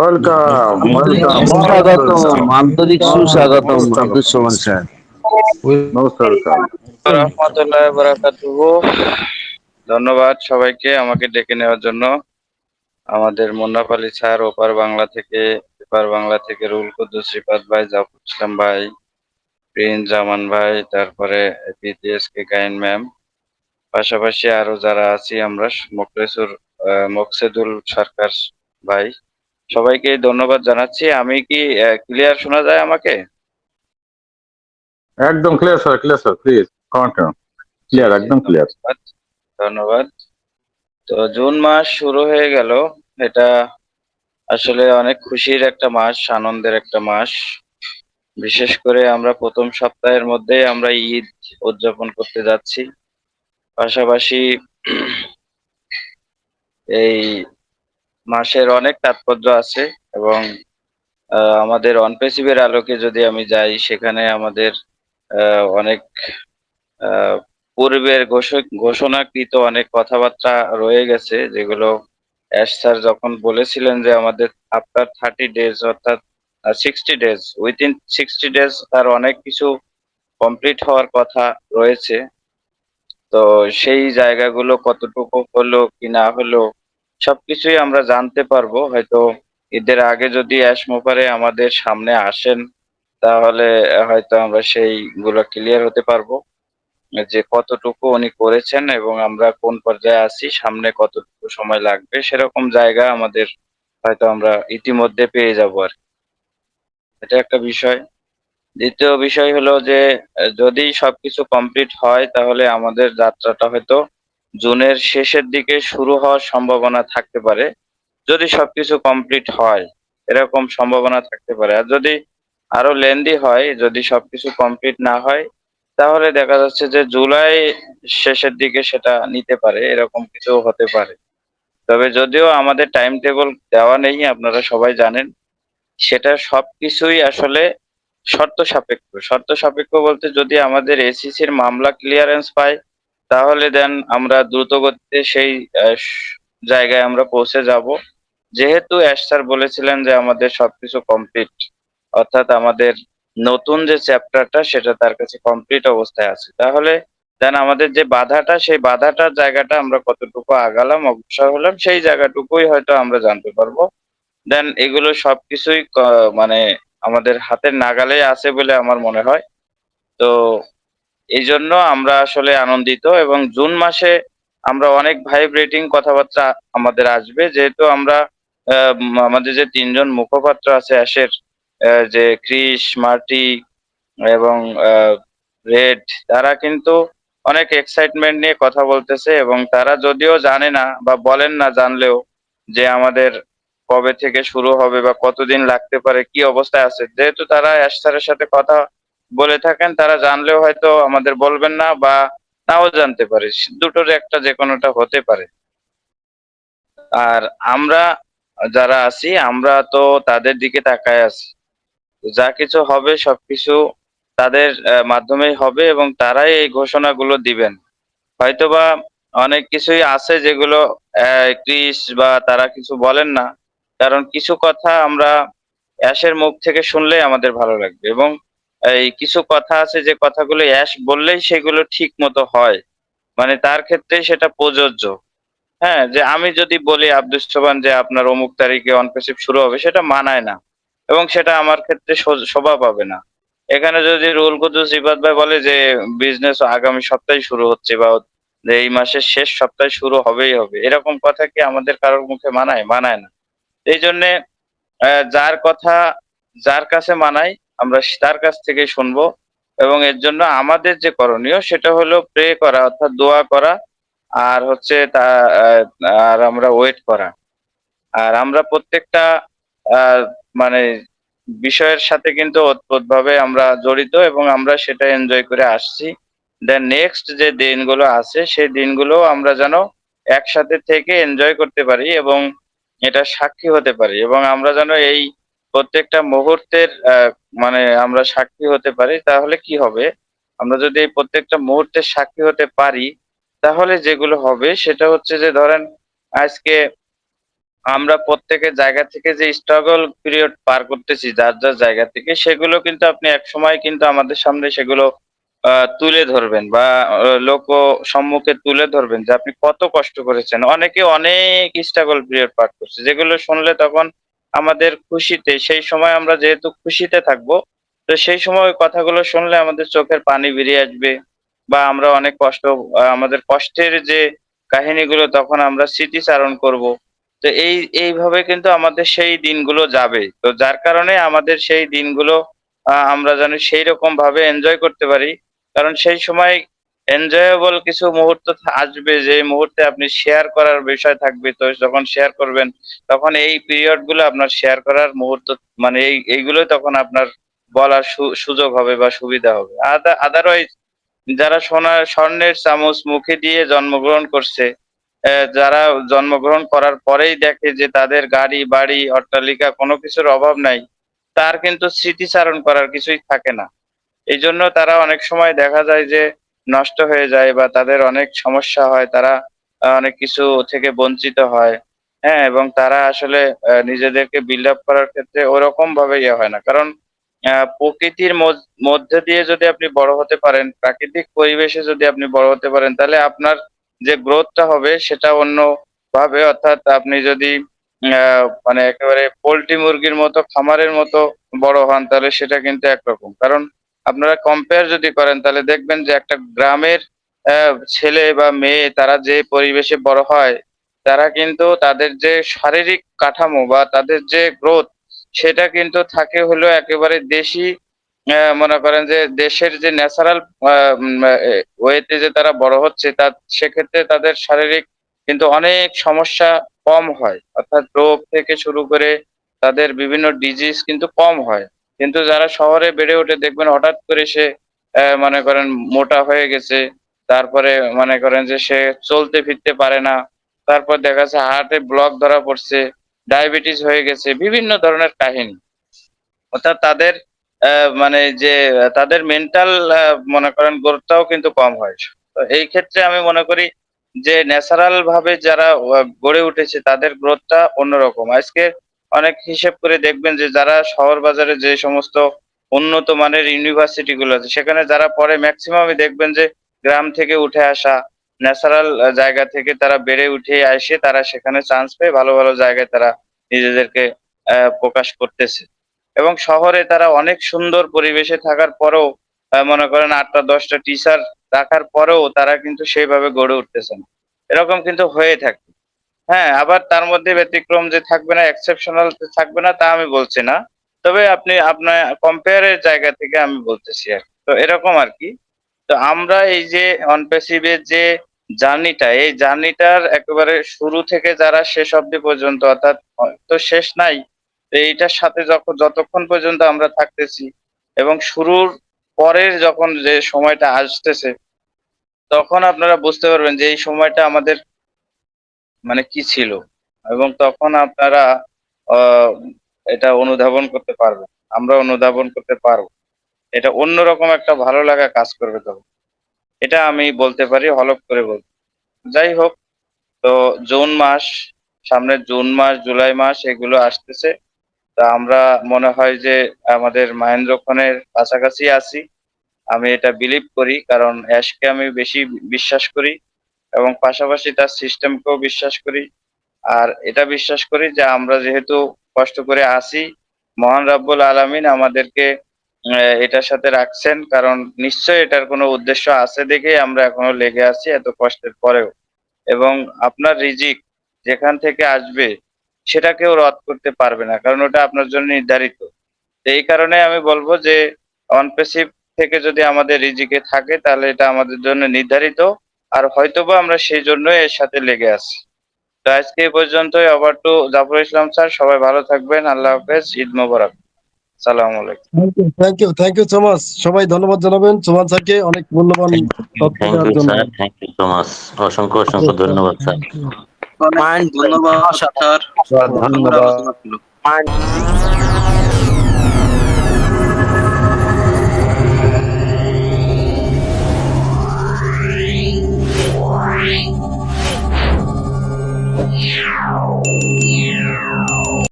Welcome welcome আন্তরিক সুস্বাগতম আব্দুল সোমান স্যার মোস্ট ওয়েলকাম রহমতুল্লাহ বারাকাতুহু। ধন্যবাদ সবাইকে আমাকে ডেকে নেওয়ার জন্য। আমাদের মুন্নাফ আলী স্যার ওপার বাংলা থেকে এপার বাংলা থেকে রুল কুদ্দুস শ্রীপাদ ভাই জাফর ইসলাম ভাই প্রিন্স জামান ভাই তারপরে বিটিএস কে গাইন ম্যাম। পাশাপাশি আরও যারা আছি আমরা মোকলেসুর আহ, মোকসেদুল সরকার ভাই। সবাইকে ধন্যবাদ জানাচ্ছি। আমি কি ক্লিয়ার শোনা যায় আমাকে? একদম clear sir clear sir please clear একদম ক্লিয়ার ধন্যবাদ ধন্যবাদ। তো জুন মাস শুরু হয়ে গেল। এটা আসলে অনেক খুশির একটা মাস আনন্দের একটা মাস। বিশেষ করে আমরা প্রথম সপ্তাহের মধ্যে আমরা ঈদ উদযাপন করতে যাচ্ছি। পাশাপাশি এই মাসের অনেক তাৎপর্য আছে এবং আমাদের অনপেসিভের আলোকে যদি আমি যাই, সেখানে আমাদের অনেক পূর্বের ঘোষণাকৃত অনেক কথাবার্তা রয়ে গেছে, যেগুলো অ্যাশ স্যার যখন বলেছিলেন যে আমাদের আফটার থার্টি ডেজ অর্থাৎ sixty days, within sixty days তার অনেক কিছু কমপ্লিট হওয়ার কথা রয়েছে। তো সেই জায়গাগুলো কতটুকু হলো কি না হলো সবকিছুই আমরা জানতে পারব। হয়তো ঈদের আগে যদি অ্যাশ মোপারে আমাদের সামনে আসেন, তাহলে হয়তো আমরা সেইগুলো ক্লিয়ার হতে পারব। যে কতটুকু উনি করেছেন এবং আমরা কোন পর্যায়ে আছি, সামনে কতটুকু সময় লাগবে, সেরকম জায়গা আমাদের হয়তো আমরা ইতিমধ্যে পেয়ে যাব আর। এটা একটা বিষয়। দ্বিতীয় বিষয় হলো যে, যদি সবকিছু কমপ্লিট হয়, তাহলে আমাদের যাত্রাটা হয়তো জুনের শেষের দিকে শুরু হওয়ার সম্ভাবনা থাকতে পারে। যদি সবকিছু কমপ্লিট হয়, এরকম সম্ভাবনা থাকতে পারে। আর যদি আরও লেন্দি হয়, যদি সবকিছু কমপ্লিট না হয়, তাহলে দেখা যাচ্ছে যে জুলাই শেষের দিকে সেটা নিতে পারে, এরকম কিছু হতে পারে। তবে যদিও আমাদের টাইম টেবিল দেওয়া নেই, আপনারা সবাই জানেন, সেটা সবকিছুই আসলে শর্ত সাপেক্ষ। শর্ত সাপেক্ষ বলতে যদি আমাদের এসিসির মামলা ক্লিয়ারেন্স পাই তাহলে দেন আমরা দ্রুত গতিতে সেই জায়গায় আমরা পৌঁছে যাব। যেহেতু অ্যাশ স্যার বলেছিলেন যে আমাদের সবকিছু কমপ্লিট অর্থাৎ আমাদের নতুন যে চ্যাপ্টারটা সেটা তার কাছে কমপ্লিট অবস্থায় আছে। তাহলে দেন আমাদের যে বাধাটা, সেই বাধাটার জায়গাটা আমরা কতটুকু আগালাম, অগ্রসর হলাম, সেই জায়গাটুকুই হয়তো আমরা জানতে পারব। দেন এগুলো সবকিছুই মানে আমাদের হাতের নাগালে আছে বলে আমার মনে হয়। তো এই জন্য আমরা আসলে আনন্দিত এবং জুন মাসে আমরা অনেক ভাইব্রেটিং কথাবার্তা আমাদের আসবে। যেহেতু আমরা আমাদের যে তিনজন মুখপাত্র আছে, অ্যাশের যে ক্রিস মার্টি এবং রেড, তারা কিন্তু অনেক এক্সাইটমেন্ট নিয়ে কথা বলতেছে এবং তারা যদিও জানে না বা বলেন না জানলেও যে আমাদের কবে থেকে শুরু হবে বা কতদিন লাগতে পারে, কি অবস্থায় আছে। যেহেতু তারা অ্যাশ সাথে কথা বলে থাকেন, তারা জানলেও হয়তো আমাদের বলবেন না বা নাও জানতে পারে। দুটোর একটা যে কোনোটা হতে পারে। আর আমরা যারা আছি, আমরা তো তাদের দিকে তাকায় আছি। যা কিছু হবে সবকিছু তাদের মাধ্যমেই হবে এবং তারাই এই ঘোষণাগুলো দিবেন। হয়তোবা অনেক কিছুই আছে যেগুলো ক্রিস বা তারা কিছু বলেন না। কারণ কিছু কথা আমরা অ্যাশের মুখ থেকে শুনলেই আমাদের ভালো লাগবে এবং এই কিছু কথা আছে যে কথাগুলো অ্যাশ বললেই সেগুলো ঠিক মতো হয়। মানে তার ক্ষেত্রে সেটা প্রযোজ্য। হ্যাঁ যে আমি যদি বলি আব্দুল সোবান যে আপনার অমুক তারিখে অনপেসিভ শুরু হবে, সেটা মানায় না। এবং সেটা আমার ক্ষেত্রে শোভা পাবে না। এখানে যদি রুল কুদ্দুস রিবাদ ভাই বলে যে বিজনেস আগামী সপ্তাহে শুরু হচ্ছে বা যে এই মাসের শেষ সপ্তাহে শুরু হবেই হবে, এরকম কথা কি আমাদের কারোর মুখে মানায়? মানায় না। এই জন্যে যার কথা, যার কাছে মানায় আমরা তার কাছ থেকে শুনব। এবং এর জন্য আমাদের যে করণীয় সেটা হলো প্রে করা, অর্থাৎ দোয়া করা, আর হচ্ছে তা, আর আমরা ওয়েট করা। আর আমরা প্রত্যেকটা মানে বিষয়ের সাথে কিন্তু ওতপ্রোতভাবে আমরা জড়িত এবং আমরা সেটা এনজয় করে আসছি। দেন নেক্সট যে দিনগুলো আছে, সেই দিনগুলো আমরা যেন একসাথে থেকে এনজয় করতে পারি এবং এটা সাক্ষী হতে পারি এবং আমরা যেন এই প্রত্যেকটা মুহূর্তের মানে আমরা সাক্ষী হতে পারি, তাহলে কি হবে? আমরা যদি এই প্রত্যেকটা মুহূর্তের সাক্ষী হতে পারি, তাহলে যেগুলো হবে, সেটা হচ্ছে যে ধরেন আজকে আমরা প্রত্যেকের জায়গা থেকে যে স্ট্রাগল পিরিয়ড পার করতেছি, যার যার জায়গা থেকে, সেগুলো কিন্তু আপনি এক সময় কিন্তু আমাদের সামনে সেগুলো তুলে ধরবেন বা লোক সম্মুখে তুলে ধরবেন যে আপনি কত কষ্ট করেছেন। অনেকে অনেক স্ট্রাগল পিরিয়ড পার করছে। যেগুলো শুনলে তখন আমাদের খুশিতে, সেই সময় আমরা যেহেতু খুশিতে থাকব, তো সেই সময় ওই কথাগুলো শুনলে আমাদের চোখের পানি বেরিয়ে আসবে বা আমরা অনেক কষ্ট আমাদের কষ্টের যে কাহিনীগুলো তখন আমরা স্মৃতিচারণ করব। তো এই, এইভাবে কিন্তু আমাদের সেই দিনগুলো যাবে। তো যার কারণে আমাদের সেই দিনগুলো আমরা যেন সেই রকম ভাবে এনজয় করতে পারি। কারণ সেই সময় এনজয়েবল কিছু মুহূর্ত আসবে যে মুহূর্তে আপনি শেয়ার করার বিষয় থাকবে, তো যখন শেয়ার করবেন, তখন এই পিরিয়ডগুলো আপনার শেয়ার করার মুহূর্ত মানে এই, এইগুলোই তখন আপনার বলার সুযোগ হবে বা সুবিধা হবে। আদারওয়াইজ যারা সোনার স্বর্ণের চামচ মুখে দিয়ে জন্মগ্রহণ করছে যারা জন্মগ্রহণ করার পরেই দেখে যে তাদের গাড়ি, বাড়ি, অট্টালিকা কোনো কিছুর অভাব নাই, তার কিন্তু স্মৃতিচারণ করার কিছুই থাকে না। এই জন্য তারা অনেক সময় দেখা যায় যে নষ্ট হয়ে যায় বা তাদের অনেক সমস্যা হয়, তারা অনেক কিছু থেকে বঞ্চিত হয়। হ্যাঁ এবং তারা আসলে নিজেদেরকে বিল্ড আপ করার ক্ষেত্রে ওরকম ভাবে ইয়ে হয় না। কারণ প্রকৃতির মধ্য- দিয়ে যদি আপনি বড় হতে পারেন, প্রাকৃতিক পরিবেশে যদি আপনি বড় হতে পারেন, তাহলে আপনার যে গ্রোথটা হবে সেটা অন্য ভাবে অর্থাৎ আপনি যদি মানে একেবারে পোল্ট্রি মুরগির মতো, খামারের মতো বড় হন, তাহলে সেটা কিন্তু একরকম। কারণ আপনারা কম্পেয়ার যদি করেন, তাহলে দেখবেন যে একটা গ্রামের ছেলে বা মেয়ে, তারা যে পরিবেশে বড় হয়, তারা কিন্তু তাদের যে শারীরিক কাঠামো বা তাদের যে গ্রোথ সেটা কিন্তু থাকে হলো একেবারে দেশি মনে করেন যে দেশের যে ন্যাচারাল ওয়েতে যে তারা বড় হচ্ছে, তা সেক্ষেত্রে তাদের শারীরিক কিন্তু অনেক সমস্যা কম হয়। অর্থাৎ রোগ থেকে শুরু করে তাদের বিভিন্ন ডিজিজ কিন্তু কম হয়। কিন্তু যারা শহরে বেড়ে ওঠে, দেখবেন হঠাৎ করে সে মনে করেন মোটা হয়ে গেছে, তারপরে মনে করেন যে সে চলতে ফিরতে পারে না, তারপর দেখা যাচ্ছে হার্টে ব্লক ধরা পড়ছে, ডায়াবেটিস হয়ে গেছে, বিভিন্ন ধরনের কাহিনী। অর্থাৎ তাদের মানে যে, তাদের মেন্টাল মনে করেন গ্রোথটাও কিন্তু কম হয়। তো এই ক্ষেত্রে আমি মনে করি যে ন্যাচারাল ভাবে যারা গড়ে উঠেছে, তাদের গ্রোথটা অন্যরকম। আজকে অনেক হিসেব করে দেখবেন যে যারা শহর বাজারে যে সমস্ত উন্নত মানের ইউনিভার্সিটি গুলো আছে, সেখানে যারা পরে ম্যাক্সিমামই দেখবেন যে গ্রাম থেকে উঠে আসা ন্যাচারাল জায়গা থেকে তারা বেড়ে উঠে এসে তারা সেখানে চান্স পেয়ে ভালো ভালো জায়গায় তারা নিজেদেরকে প্রকাশ করতেছে। এবং শহরে তারা অনেক সুন্দর পরিবেশে থাকার পরেও মনে করেন আটটা, দশটা টিচার রাখার পরেও তারা কিন্তু সেইভাবে গড়ে উঠতেছে না। এরকম কিন্তু হয়ে থাকে। হ্যাঁ আবার তার মধ্যে ব্যতিক্রম যে থাকবে না এক্সেপশনাল থাকবে না, তা আমি বলছি না তবে আপনি আপনার কম্পেয়ারের জায়গা থেকে আমি বলতেছি আর। তো এরকম আর কি তো আমরা এই যে অনপেসিভের যে জার্নিটা এই জার্নিটার একেবারে শুরু থেকে যারা শেষ অবধি পর্যন্ত, অর্থাৎ তো শেষ নাই এইটার সাথে যখন, যতক্ষণ পর্যন্ত আমরা থাকতেছি এবং শুরুর পরের যখন যে সময়টা আসতেছে, তখন আপনারা বুঝতে পারবেন যে এই সময়টা আমাদের মানে কি ছিল? এবং তখন আপনারা এটা অনুধাবন করতে পারবেন। আমরা অনুধাবন করতে পারব। এটা অন্যরকম একটা ভালো লাগা কাজ করবে তখন। এটা আমি বলতে পারি হলপ করে বলতে যাই হোক, তো জুন মাস, সামনে জুন মাস, জুলাই মাস এগুলো আসতেছে। তা আমরা মনে হয় যে আমাদের মাহেন্দ্রক্ষণের কাছাকাছি আছি। আমি এটা বিলিভ করি, কারণ অ্যাশকে আমি বেশি বিশ্বাস করি। এবং পাশাপাশি তার সিস্টেমকেও বিশ্বাস করি। আর এটা বিশ্বাস করি যে আমরা যেহেতু কষ্ট করে আসি মহান রাব্বুল আলামিন আমাদেরকে এটার সাথে রাখছেন। কারণ নিশ্চয়ই এটার কোনো উদ্দেশ্য আছে দেখেই আমরা এখনও লেগে আছি এত কষ্টের পরেও। এবং আপনার রিজিক যেখান থেকে আসবে সেটা কেউ রদ করতে পারবে না, কারণ ওটা আপনার জন্য নির্ধারিত। এই কারণে আমি বলব যে অনপেসিভ থেকে যদি আমাদের রিজিকে থাকে, তাহলে এটা আমাদের জন্য নির্ধারিত। আর হয়তোবা আমরা সেই জন্য এর সাথে লেগে আছি। তো আজকে এই পর্যন্তই। আবার টু জাফর ইসলাম স্যার সবাই ভালো থাকবেন। আল্লাহ হাফেজ। ঈদ মোবারক। সালাম আলাইকুম। Thank you thank you so much সবাই ধন্যবাদ জানাবেন। সুমান স্যারকে অনেক মূল্যবান তথ্য থ্যাংক দেওয়ার ইউ জন্য। থ্যাংক ইউ সো মাচ অসংখ্য অসংখ্য ধন্যবাদ স্যার অনেক ধন্যবাদ স্যার ধন্যবাদ। Yeah.